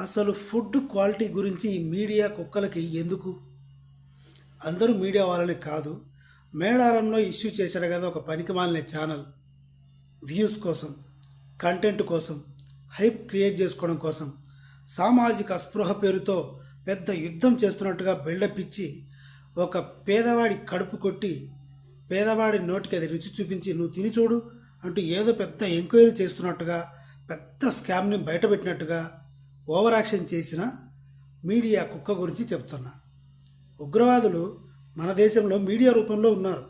అసలు food quality గురించి media కుక్కలకి ఎందుకు? అందరూ మీడియా వాళ్ళని కాదు. మేడారంలో ఇష్యూ చేశాడు కదా ఒక పనికి మాలిన ఛానల్. వ్యూస్ కోసం కంటెంట్ కోసం హైప్ క్రియేట్ చేసుకోవడం కోసం సామాజిక స్పృహ పేరుతో పెద్ద యుద్ధం చేస్తున్నట్టుగా బిల్డప్ ఇచ్చి ఒక పేదవాడి కడుపు కొట్టి పేదవాడి నోటికి అది రుచి చూపించి నువ్వు తిని చూడు అంటూ ఏదో పెద్ద ఎంక్వైరీ చేస్తున్నట్టుగా పెద్ద స్కామ్ని బయటపెట్టినట్టుగా ఓవర్ యాక్షన్ చేసిన మీడియా కుక్క గురించి చెప్తున్నా. ఉగ్రవాదులు మన దేశంలో మీడియా రూపంలో ఉన్నారు.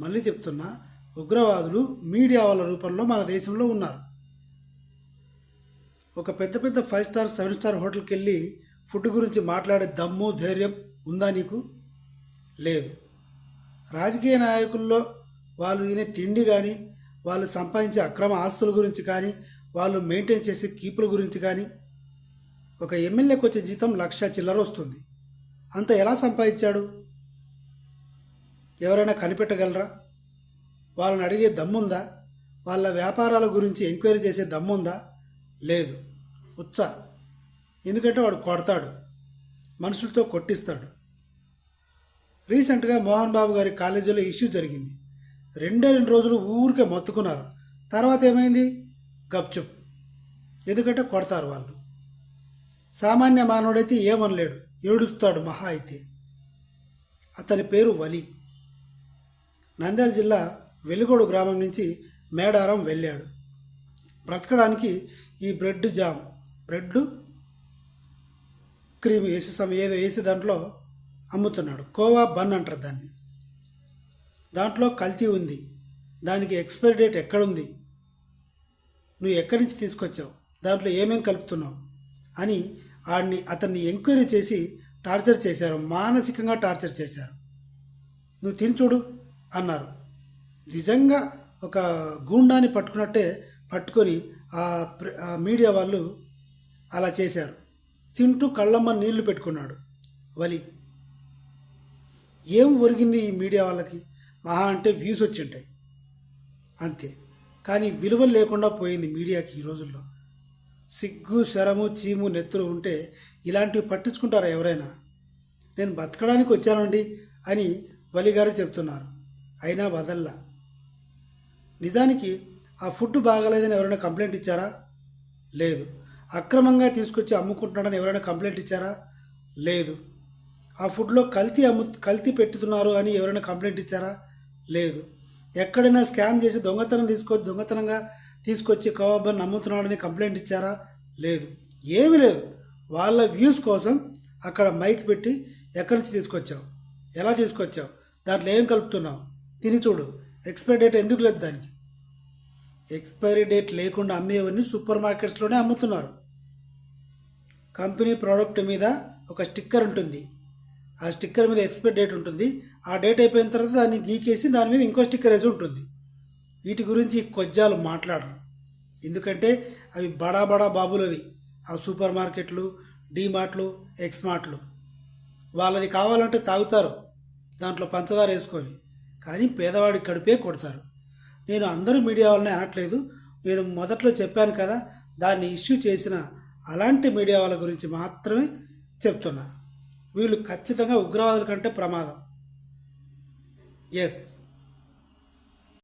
మళ్ళీ చెప్తున్నా ఉగ్రవాదులు మీడియా వాళ్ళ రూపంలో మన దేశంలో ఉన్నారు. ఒక పెద్ద పెద్ద ఫైవ్ స్టార్ సెవెన్ స్టార్ హోటల్కి వెళ్ళి ఫుడ్ గురించి మాట్లాడే దమ్ము ధైర్యం ఉందా నీకు? లేదు. రాజకీయ నాయకుల్లో వాళ్ళు తినే తిండి కానీ వాళ్ళు సంపాదించే అక్రమ ఆస్తుల గురించి కానీ వాళ్ళు మెయింటైన్ చేసే కీపుల గురించి కానీ ఒక ఎమ్మెల్యేకి వచ్చే జీతం లక్ష చిల్లర వస్తుంది. అంత ఎలా సంపాదించాడు? ఎవరైనా కనిపెట్టగలరా? వాళ్ళని అడిగే దమ్ముందా? వాళ్ళ వ్యాపారాల గురించి ఎంక్వైరీ చేసే దమ్ముందా? లేదు. ఉత్స ఎందుకంటే వాడు కొడతాడు. మనుషులతో కొట్టిస్తాడు. రీసెంట్గా మోహన్ బాబు గారి కాలేజీలో ఇష్యూ జరిగింది. రెండే రెండు రోజులు ఊరికే మొత్తుకున్నారు. తర్వాత ఏమైంది? గప్చుప్. ఎందుకంటే కొడతారు వాళ్ళు. సామాన్య మానవుడైతే ఏమనలేడు. ఏడుస్తాడు మహా అయితే. అతని పేరు వలి. నంద్యాల జిల్లా వెలుగోడు గ్రామం నుంచి మేడారం వెళ్ళాడు. బ్రతకడానికి ఈ బ్రెడ్ జామ్ బ్రెడ్ క్రీమ్ వేసి సమ ఏదో వేసి దాంట్లో అమ్ముతున్నాడు. కోవా బన్ అంటారు దాన్ని. దాంట్లో కల్తీ ఉంది. దానికి ఎక్స్పైరీ డేట్ ఎక్కడుంది? నువ్వు ఎక్కడి నుంచి తీసుకొచ్చావు? దాంట్లో ఏమేం కలుపుతున్నావు? అని ఆడిని అతన్ని ఎంక్వైరీ చేసి టార్చర్ చేశారు. మానసికంగా టార్చర్ చేశారు. నువ్వు తిని చూడు అన్నారు. నిజంగా ఒక గూండాని పట్టుకున్నట్టే పట్టుకొని ఆ ప్ర- ఆ మీడియా వాళ్ళు అలా చేశారు. తింటూ కళ్ళమ్మ నీళ్ళు పెట్టుకున్నాడు వలి. ఏం ఒరిగింది ఈ మీడియా వాళ్ళకి? మహా అంటే వ్యూస్ వచ్చి ఉంటాయి. అంతే. కానీ విలువలు లేకుండా పోయింది మీడియాకి ఈ రోజుల్లో. సిగ్గు శరము చీము నెత్తులు ఉంటే ఇలాంటివి పట్టించుకుంటారా ఎవరైనా? నేను బతకడానికి వచ్చానండి అని వలిగారు చెప్తున్నారు అయినా వదల్లా. నిజానికి ఆ ఫుడ్ బాగాలేదని ఎవరైనా కంప్లైంట్ ఇచ్చారా? లేదు. అక్రమంగా తీసుకొచ్చి అమ్ముకుంటున్నాడని ఎవరైనా కంప్లైంట్ ఇచ్చారా? లేదు. ఆ ఫుడ్లో కల్తీ అమ్ము కల్తీ పెట్టుతున్నారు అని ఎవరైనా కంప్లైంట్ ఇచ్చారా? లేదు. ఎక్కడైనా స్కామ్ చేసి దొంగతనం తీసుకొచ్చి దొంగతనంగా తీసుకొచ్చి కబాబ్ని అమ్ముతున్నాడని కంప్లైంట్ ఇచ్చారా? లేదు. ఏమీ లేదు. వాళ్ళ వ్యూస్ కోసం అక్కడ మైక్ పెట్టి ఎక్కడి నుంచి తీసుకొచ్చావు? ఎలా తీసుకొచ్చావు? దాంట్లో ఏం కలుపుతున్నావు? తిని చూడు. ఎక్స్పైరీ డేట్ ఎందుకు లేదు దానికి? ఎక్స్పైరీ డేట్ లేకుండా అమ్మేవన్నీ సూపర్ మార్కెట్స్లోనే అమ్ముతున్నారు. కంపెనీ ప్రోడక్ట్ మీద ఒక స్టిక్కర్ ఉంటుంది. ఆ స్టిక్కర్ మీద ఎక్స్పైరీ డేట్ ఉంటుంది. ఆ డేట్ అయిపోయిన తర్వాత దాన్ని గీకేసి దాని మీద ఇంకో స్టిక్కర్ వేసి ఉంటుంది. వీటి గురించి కొజ్జాలు మాట్లాడరు. ఎందుకంటే అవి బడా బడా బాబులవి. ఆ సూపర్ మార్కెట్లు డీమార్ట్లు ఎక్స్మార్ట్లు. వాళ్ళది కావాలంటే తాగుతారు. దాంట్లో పంచదార వేసుకొని. కానీ పేదవాడి కడుపే కొడతారు. నేను అందరూ మీడియా వాళ్ళని అనట్లేదు. నేను మొదట్లో చెప్పాను కదా దాన్ని ఇష్యూ చేసిన అలాంటి మీడియా వాళ్ళ గురించి మాత్రమే చెప్తున్నా. వీళ్ళు ఖచ్చితంగా ఉగ్రవాదుల కంటే ప్రమాదం. ఎస్